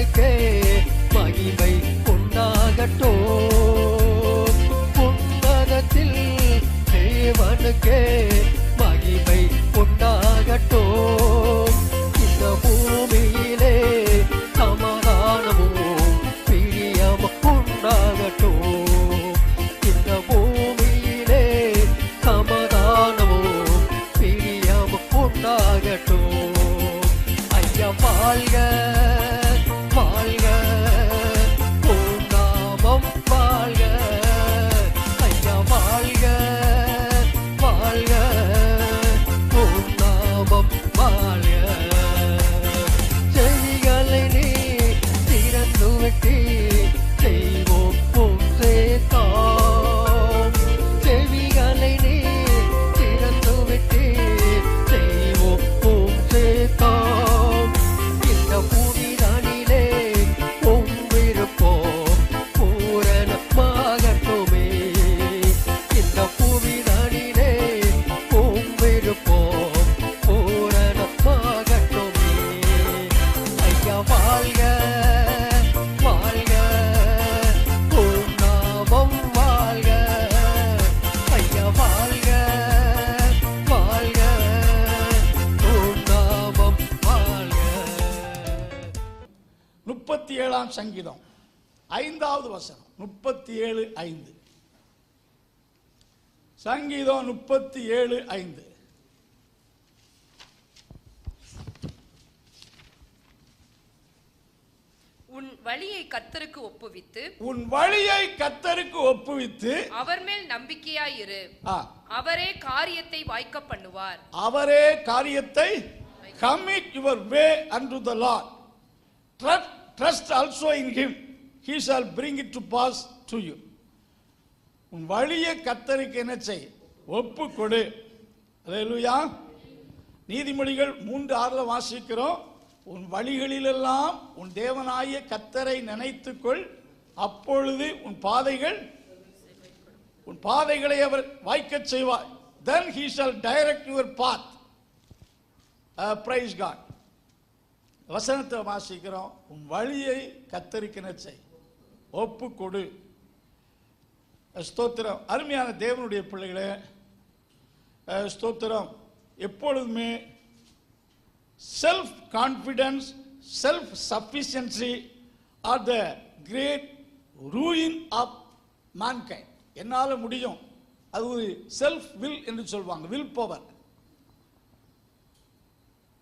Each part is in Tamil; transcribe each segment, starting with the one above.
தேவனுக்கே மகிமை உண்டாகட்டோ. உன்னதத்தில் தேவனுக்கே மகிமை உண்டாகட்டோ. சங்கீதம். ஐந்தாவது வசனம் முப்பத்தி ஏழு ஐந்து. சங்கீதம் முப்பத்தி ஏழு ஐந்து. உன் வழியை கர்த்தருக்கு ஒப்புவித்து உன் வழியை கத்தருக்கு ஒப்புவித்து அவர் மேல் நம்பிக்கையாயிரு அவரே காரியத்தை வாய்க்க பண்ணுவார். அவரே காரியத்தை commit your way unto the Lord trust, trust also in him he shall bring it to pass to you உன் வழியை கத்தருக்கு என்ன செய்? ஒப்பு கொடு அல்லேலூயா நீதிமொழிகள் மூன்று ஆறுல வாசிக்கிறோம். உன் வழிகளிலெல்லாம் உன் தேவனாய கத்தரை நினைத்துக்கொள். அப்பொழுது உன் பாதைகள் உன் பாதைகளை அவர் வாய்க்கச் செய்வார். Then he shall direct your path praise God வசனத்தை வாசிக்கிறோம். உன் வழியை கத்தரிக்கின செய். ஒப்பு கொடு ஸ்தோத்திரம். அருமையான தேவனுடைய பிள்ளைகளே ஸ்தோத்திரம். எப்பொழுதுமே self confidence self sufficiency are the great ruin of mankind என்னால் முடியும். அது ஒரு செல்ஃப் வில் என்று சொல்வாங்க. வில் பவர்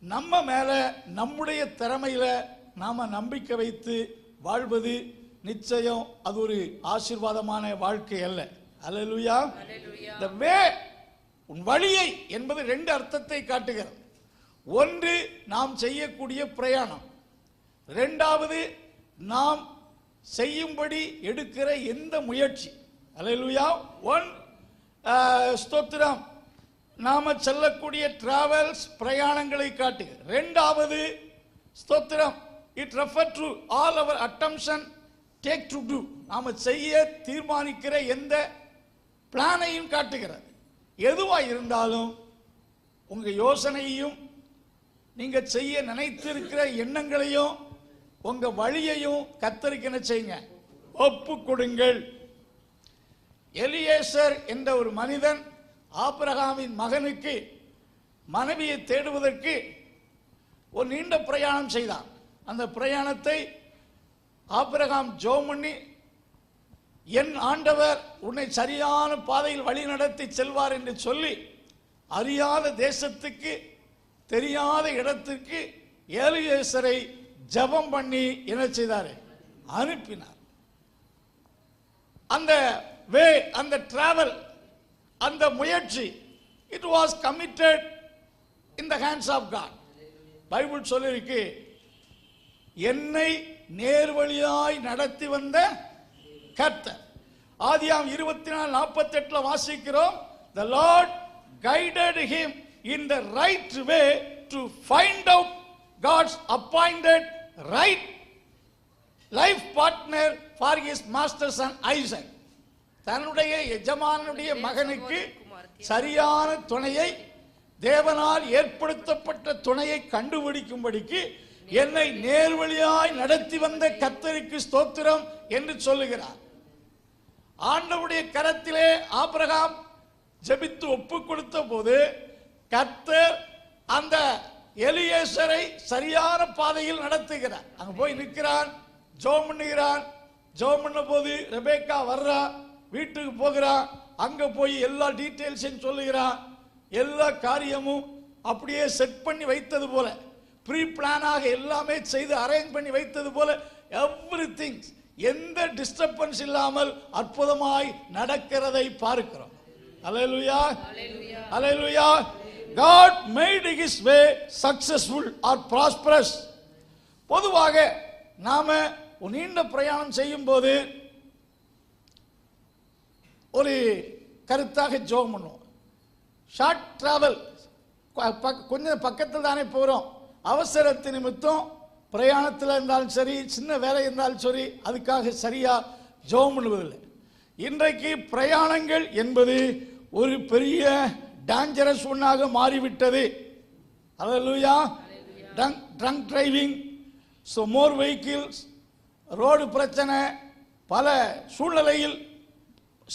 நம்ம மேல நம்முடைய திறமையில நாம நம்பிக்கை வைத்து வாழ்வது நிச்சயம். அது ஒரு ஆசீர்வாதமான வாழ்க்கை அல்ல. அல்லேலூயா. the way உன் வழியை என்பது ரெண்டு அர்த்தத்தை காட்டுகிறது. ஒன்று நாம் செய்யக்கூடிய பிரயாணம். ரெண்டாவது நாம் செய்யும்படி எடுக்கிற எந்த முயற்சி. அல்லேலூயா. ஒன் ஸ்தோத்திரம். நாம செல்லக்கூடிய டிராவல்ஸ் பிரயாணங்களை காட்டுக ரெண்டாவது ஸ்தோத்திரம். It refer to all our அட்டம்ஷன் take to do நாம செய்ய தீர்மானிக்கிற எந்த பிளானையும் காட்டுகிறது. எதுவாக இருந்தாலும் உங்கள் யோசனையையும் நீங்கள் செய்ய நினைத்திருக்கிற எண்ணங்களையும் உங்கள் வழியையும் கத்தரிக்கணும் செய்யுங்க? ஒப்பு கொடுங்கள். எலியேசர் என்ற ஒரு மனிதன் ஆபிரகாமின் மகனுக்கு மனைவியை தேடுவதற்கு ஒரு நீண்ட பிரயாணம் செய்தான். அந்த பிரயாணத்தை ஆபிரகாம் ஜெபம் பண்ணி என் ஆண்டவர் உன்னை சரியான பாதையில் வழி நடத்தி செல்வார் என்று சொல்லி அறியாத தேசத்துக்கு தெரியாத இடத்துக்கு ஏலியேசரை ஜெபம் பண்ணி என்ன செய்தார்? அனுப்பினார். அந்த வே அந்த டிராவல் அந்த முயற்சி. It was committed in the hands of God Bible சொல்லியிருக்கு என்னை நேர்வழியாய் நடத்தி வந்த கர்த்தர். ஆதியாம் இருபத்தி நாலு நாற்பத்தி எட்டுல வாசிக்கிறோம் the Lord guided him in the right way to find out God's appointed right life partner for his master's and Isaac தன்னுடைய எஜமானுடைய மகனுக்கு சரியான துணையை தேவனால் ஏற்படுத்தப்பட்ட துணையை கண்டுபிடிக்கும்படிக்கு என்னை நேர்வழியாய் நடத்தி வந்த கத்தருக்கு ஸ்தோத்திரம் என்று சொல்லுகிறார். ஆண்டவருடைய கரத்திலே ஆபிரகாம் ஜெபித்து ஒப்பு கொடுத்த போது கர்த்தர் அந்த எலியேசரை சரியான பாதையில் நடத்துகிறார். அங்க போய் நிற்கிறான் ஜோம் பண்ணுகிறான். ஜோம் பண்ண போது ரெபேக்கா வர்றா. வீட்டுக்கு போகிறான் அங்க போய் எல்லா டீட்டெயில்ஸையும் சொல்லுகிறான் எல்லா காரியமும் அப்படியே செட் பண்ணி வைத்தது போல ப்ரீ பிளானாக எல்லாமே செய்து அரேஞ்ச் பண்ணி வைத்தது போல எவ்ரி எந்த டிஸ்டர்பன்ஸ் இல்லாமல் அற்புதமாய் நடக்கிறதை பார்க்கிறோம். அலையலுயா அலையலுயா God made his way successful or prosperous. பொதுவாக நாம நீண்ட பிரயாணம் செய்யும் போது ஒரு கருத்தாக ஜோம் பண்ணுவோம். ஷார்ட் டிராவல் கொஞ்சம் பக்கத்தில் தானே போகிறோம் அவசரத்து நிமித்தம் பிரயாணத்தில் இருந்தாலும் சரி சின்ன வேலை இருந்தாலும் சரி அதுக்காக சரியாக ஜோம் பண்ணுவதில்லை. இன்றைக்கு பிரயாணங்கள் என்பது ஒரு பெரிய டேஞ்சரஸ் ஒன்றாக மாறிவிட்டது. Hallelujah drunk drunk driving so more vehicles road பிரச்சனை பல சூழ்நிலையில்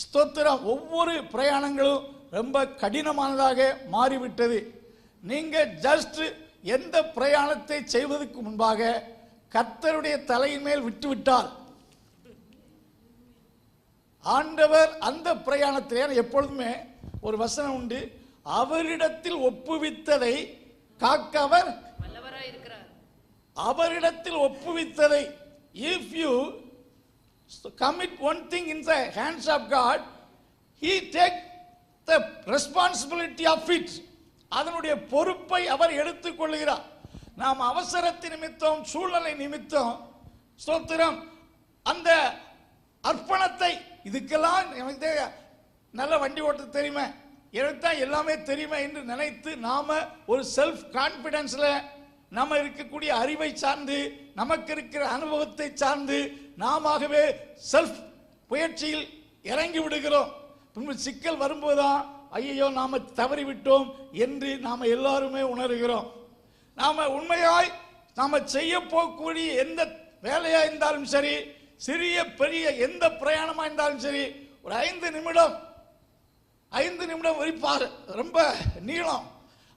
ஸ்தோத்திரம் ஒவ்வொரு பிரயாணங்களும் ரொம்ப கடினமானதாக மாறிவிட்டது. நீங்க ஜஸ்ட் எந்த பிரயாணத்தை செய்வதற்கு முன்பாக கர்த்தருடைய தலையின் மேல் விட்டுவிட்டால். ஆண்டவர் அந்த பிரயாணத்தில் எப்பொழுதுமே ஒரு வசனம் உண்டு அவரிடத்தில் ஒப்புவித்ததை காக்கவர் அவரிடத்தில் ஒப்புவித்ததை if you commit one thing in the hands of God, He take the responsibility of it. அதனுடைய பொறுப்பை அவர் எடுத்துக்கொள்கிறார் நாம் அவசரத்தை நிமித்தம் சூழ்நிலை நிமித்தம் ஸ்தோத்திரம். அந்த அர்ப்பணத்தை இதுக்கெல்லாம் எனக்கு நல்ல வண்டி ஓட்ட தெரியுமே? எனக்கு தான் எல்லாமே தெரியுமே என்று நினைத்து நாம் ஒரு செல்ஃப் கான்ஃபிடென்ஸில் நம்ம இருக்கக்கூடிய அறிவை சார்ந்து நமக்கு இருக்கிற அனுபவத்தை சார்ந்து நாமவே செல்ஃப் முயற்சியில் இறங்கி விடுகிறோம். பின்பு சிக்கல் வரும்போதுதான் ஐயோ நாம தவறிவிட்டோம் என்று நாம எல்லாருமே உணர்கிறோம். நாம உண்மையாய் நாம செய்ய போகக்கூடிய எந்த வேலையா இருந்தாலும் சரி சிறிய பெரிய எந்த பிரயாணமா இருந்தாலும் சரி ஒரு ஐந்து நிமிடம் ஐந்து நிமிடம் வரிப்பார் ரொம்ப நீளம்.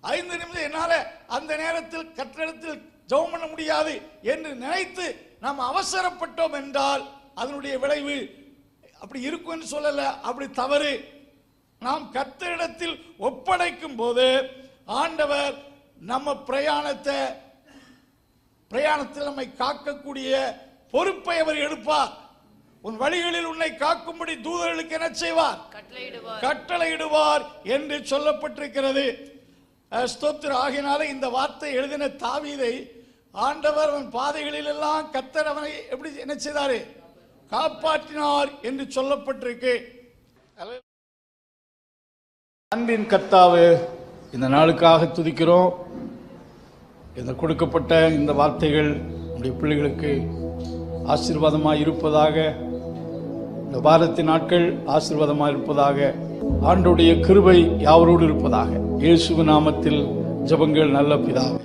ஐந்து நிமிடம் என்னால அந்த நேரத்தில் கட்டிடத்தில் ஜெபம் பண்ண முடியாது என்று நினைத்து நாம் அவசரப்பட்டோம் என்றால் அதனுடைய விளைவு அப்படி இருக்கும்னு சொல்லல அப்படி தவறு. நாம் கர்த்தரிடத்தில் ஒப்படைக்கும் போது ஆண்டவர் நம்ம பிரயாணத்தை பிரயாணத்தில் நம்மை காக்கக்கூடிய பொறுப்பை அவர் எடுப்பார். உன் வழிகளில் உன்னை காக்கும்படி தூதர்களுக்கு என்ன செய்வார்? கட்டளையிடுவார் என்று சொல்லப்பட்டிருக்கிறது. அஹ், ஸ்தோத்திரம். ஆகினால இந்த வார்த்தை எழுதின தாவீதை ஆண்டவர் அவன் பாதைகளில் எல்லாம் கத்தர் அவனை எப்படி என்ன செய்தாரு? காப்பாற்றினார் என்று சொல்லப்பட்டிருக்கு. அன்பின் கத்தாவே இந்த நாளுக்காக துதிக்கிறோம். இந்த கொடுக்கப்பட்ட இந்த வார்த்தைகள் நம்முடைய பிள்ளைகளுக்கு ஆசீர்வாதமாக இருப்பதாக இந்த வாரத்தின் நாட்கள் ஆசீர்வாதமாக இருப்பதாக ஆண்டுடைய கிருபை யாவரோடு இருப்பதாக. இயேசு நாமத்தில் ஜெபங்கள் நல்ல பிதாவே.